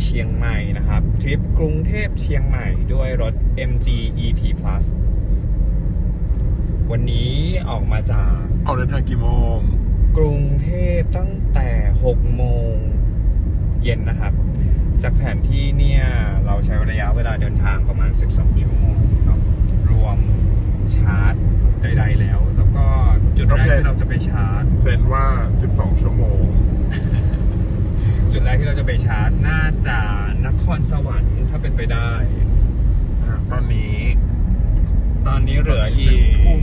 เชียงใหม่นะครับ ทริปกรุงเทพเชียงใหม่ด้วยรถ MG EP Plus วันนี้ออกมาจากออกเดินทางกี่โมง กรุงเทพตั้งแต่ 6 โมงเย็นนะครับ จากแผนที่เนี่ย เราใช้ระยะเวลาเดินทางประมาณ 12 ชั่วโมงเนาะรวมชาร์จใดๆแล้ว แล้วก็จุดแรกที่เราจะไปชาร์จเพลนว่า 12 ชั่วโมง จุดแรกที่เราจะไปชาร์จ น่าจะน ครสวรรค์ถ้าเป็นไปได้ อะตอนนี้ตอนนี้เหลืออีกทุ่ม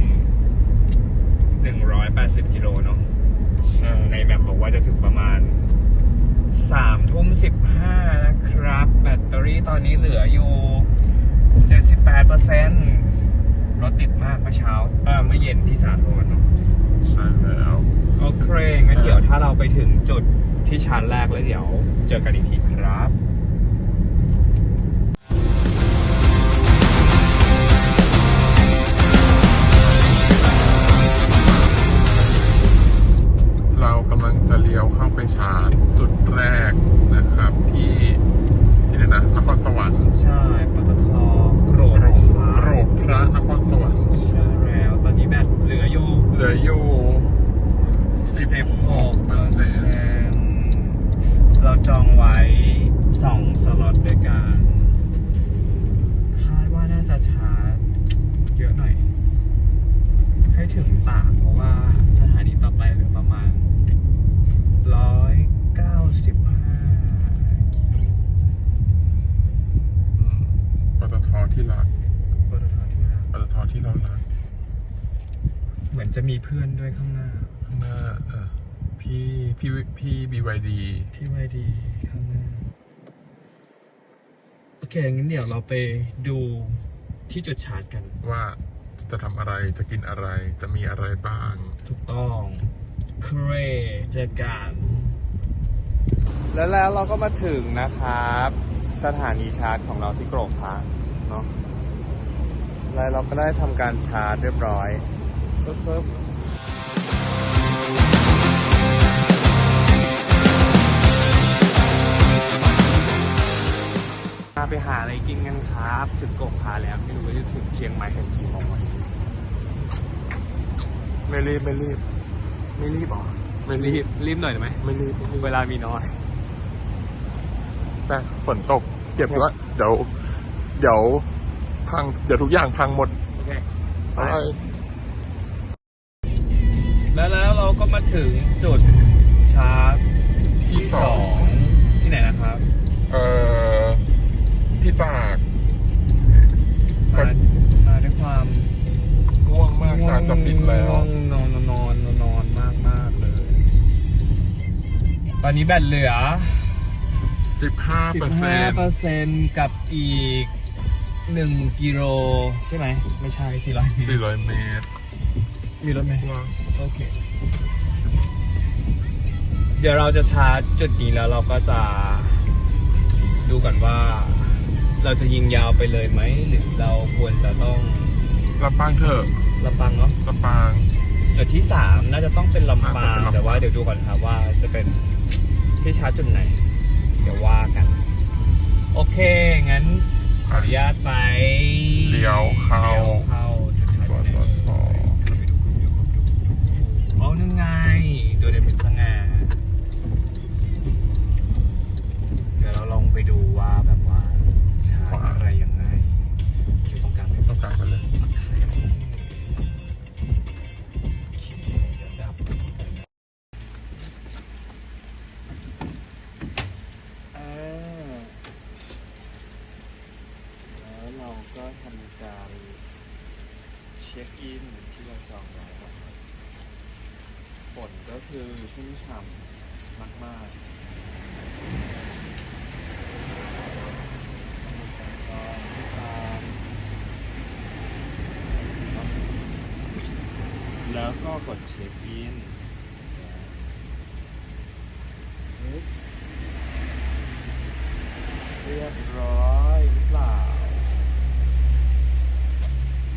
180กิโลเนาะใช่ในแมปบอกว่าจะถึงประมาณ3ทุ่ม15นะครับ แบตเตอรี่ตอนนี้เหลืออยู่78%รถติดมากเมื่อเช้าเออเมื่อเย็นที่สาทรเนาะใช่แล้วโอเคงั้นเดี๋ยวถ้าเราไปถึงจุดที่ชาร์จแรกแล้วเดี๋ยวเจอกันอีกทีครับ อยู่เหลืออยู่16เปอร์เซ็นต์เราจองไว้2สล็อตด้วยกันคาดว่าน่าจะชาร์จเยอะหน่อย ให้ถึงตากเพราะว่าสถานีต่อไปเหลือประมาณ 195กิโล อืมปตทที่รัก ปตทที่รัก ปตทที่เรารัก เหมือน จะมีเพื่อนด้วยข้างหน้า ข้างหน้าเออพี่พี่พี่ BYD พี่ไวดีข้างหน้า โอเคงั้นเดี๋ยวเราไปดูที่จุดชาร์จกัน ว่าจะทำอะไรจะกินอะไรจะมีอะไรบ้าง ถูกต้องเครเจอกันแล้วแล้วเราก็มาถึงนะครับ สถานีชาร์จของเราที่โกรกพระเนาะแล้วเราก็ได้ทำการชาร์จเรียบร้อย ซึบๆมาไปหาอะไรกินกันครับถึงโกรกพระแล้วไม่รู้ว่าจะถึงเชียงใหม่กันกี่โมงไม่รีบไม่รีบไม่รีบหรอไม่รีรีบบรีบหน่อยได้ไหมไม่รีบไม่รีบเวลามีน้อยแต่ฝนตกเก็บไว้เดี๋ยวเดี๋ยวพังเดี๋ยวทุกอย่างพังหมดโอเคอะไร แล้วแล้วเราก็มาถึงจุดชาร์จที่สองที่ไหนนะครับ เอ่อ ที่ตากมามาด้วยความง่วงมากการจะปิดแล้วง่งนอนนอนนอนนอนมากมากเลย ตอนนี้แบตเหลือ 15เปอร์เซ็นต์15เปอร์เซ็นต์กับอีก 1 กิโลใช่ไหม ไม่ใช่400 400 เมตรมีรถไหมว้าวโอเค เดี๋ยวเราจะชาร์จจุดนี้แล้วเราก็จะดูก่อนว่า เราจะยิงยาวไปเลยไหม หรือเราควรจะต้องลำปางเถอะลำปางเนาะลำปาง จุดที่สามน่าจะต้องเป็นลำปางน่าจะเป็นลำปาง แต่ว่าเดี๋ยวดูก่อนครับว่าจะเป็นที่ชาร์จจุดไหน เดี๋ยวว่ากัน โอเคงั้นขออนุญาตไปเลี้ยวเข้า ลี้ยว ที่เราจองไว้นะครับฝนก็คือชุ่มฉ่ำมากๆก็ตามแล้วก็กดเช็คอินเรียบร้อยหรือเปล่า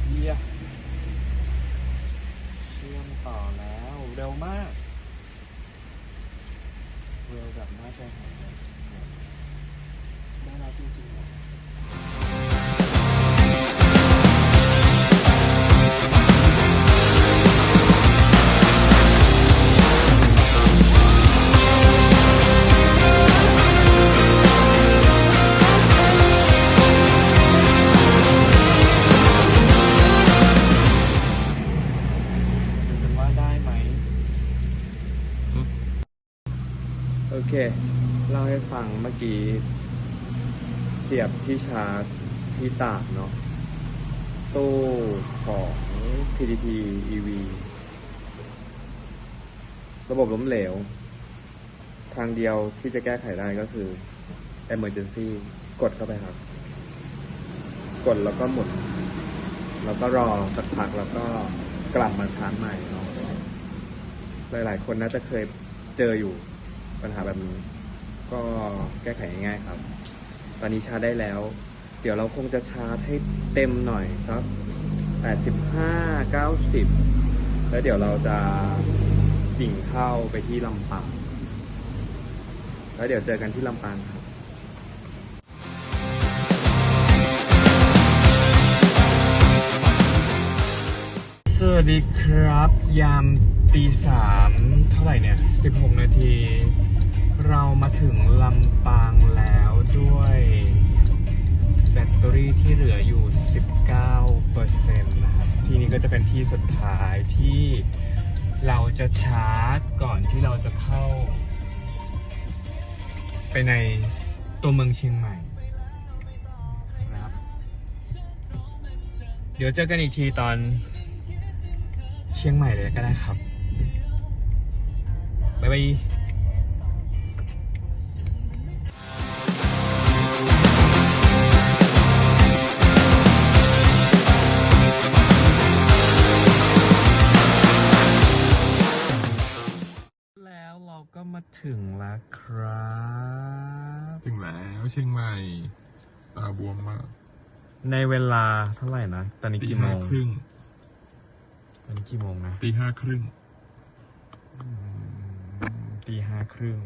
เยี่ยม แล้วเร็วมากเร็วแบบน่าใจหายน่ารักจริงๆ โอเล่าให้ฟังเมื่อกี้ เสียบที่ชาร์จที่ตากเนาะตู้ของ PDP EV ระบบล้มเหลว ทางเดียวที่จะแก้ไขได้ก็คือ emergency กดเข้าไปครับ กดแล้วก็หมุน แล้วก็รอสักพักแล้วก็กลับมาชาร์จใหม่เนาะหลายๆ คนน่าจะเคยเจออยู่ ปัญหาแบบนี้ ก็แก้ไขง่ายๆครับ ตอนนี้ชาร์จได้แล้ว เดี๋ยวเราคงจะชาร์จให้เต็มหน่อยสัก85 90 แล้วเดี๋ยวเราจะดิ่งเข้าไปที่ลำปางแล้วเดี๋ยวเจอกันที่ลำปางครับสวัสดีครับ ยามตีสามเท่าไหร่เนี่ย 16 นาที เรามาถึงลำปางแล้วด้วยแบตเตอรี่ที่เหลืออยู่ 19เปอร์เซ็นต์นะครับ ที่นี้ก็จะเป็นที่สุดท้ายที่เราจะชาร์จก่อนที่เราจะเข้า ไปในตัวเมืองเชียงใหม่ครับ เดี๋ยวเจอกันอีกทีตอนเชียงใหม่เลยก็ได้ครับ บ๊ายบาย ถึงแล้วครับ ถึงแล้วเชียงใหม่ตาบวมมากในเวลาเท่าไหร่นะ ตอนนี้ตีกี่โมห้างครึ่งตอนนี้กี่โมงนะตีห้าครึ่งอืมตีห้าครึ่ง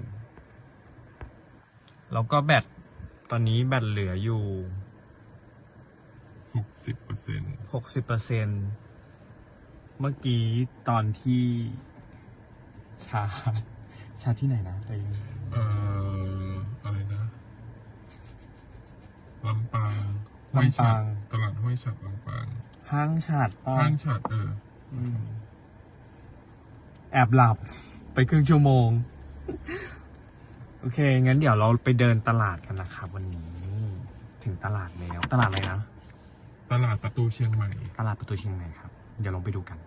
แล้วก็แบต ตอนนี้แบตเหลืออยู่หกสิบเปอร์เซ็นต์หกสิบเปอร์เซ็นเมื่อกี้ตอนที่ชาร์จ ชาร์จที่ไหนนะไปเอ่ออะไรนะลำปางห้วยฉัดตลาดห้วยฉัดลำปางห้างชาร์จป้าห้างฉัดเอออืมแอบหลับไปครึ่งชั่วโมง โอเค งั้นเดี๋ยวเราไปเดินตลาดกันนะครับวันนี้ ถึงตลาดแล้ว ตลาดอะไรนะ ตลาดประตูเชียงใหม่ ตลาดประตูเชียงใหม่ครับ เดี๋ยวลองไปดูกัน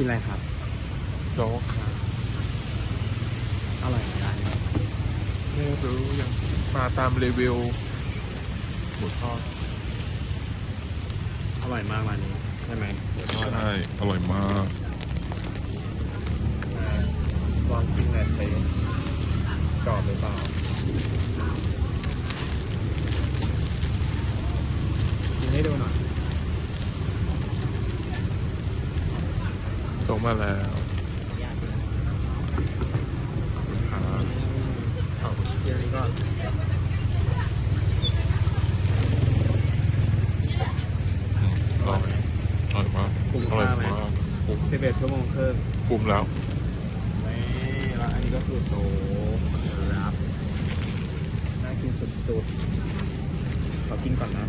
กินอะไรครับ โจ๊กค่ะอร่อยไหมร้านนี้ไม่รู้ยังมาตามรีวิวหมูทอดอร่อยมากร้านนี้ใช่ไหมหมูทอดใช่ อร่อยมากลองกินหน่อยสิกรอบหรือเปล่ากินให้ดูหน่อย โจ๊กมาแล้วครับเอาเที่ยวนี้ก็อร่อยอร่อยมากคุ้มอร่อยค่าไหมมากคุ้มสิบเอ็ดชั่วโมงครึ่งคุ้มแล้วนี่แล้วอันนี้ก็คือโตรับน่ากินสุดๆขอกินก่อนนะ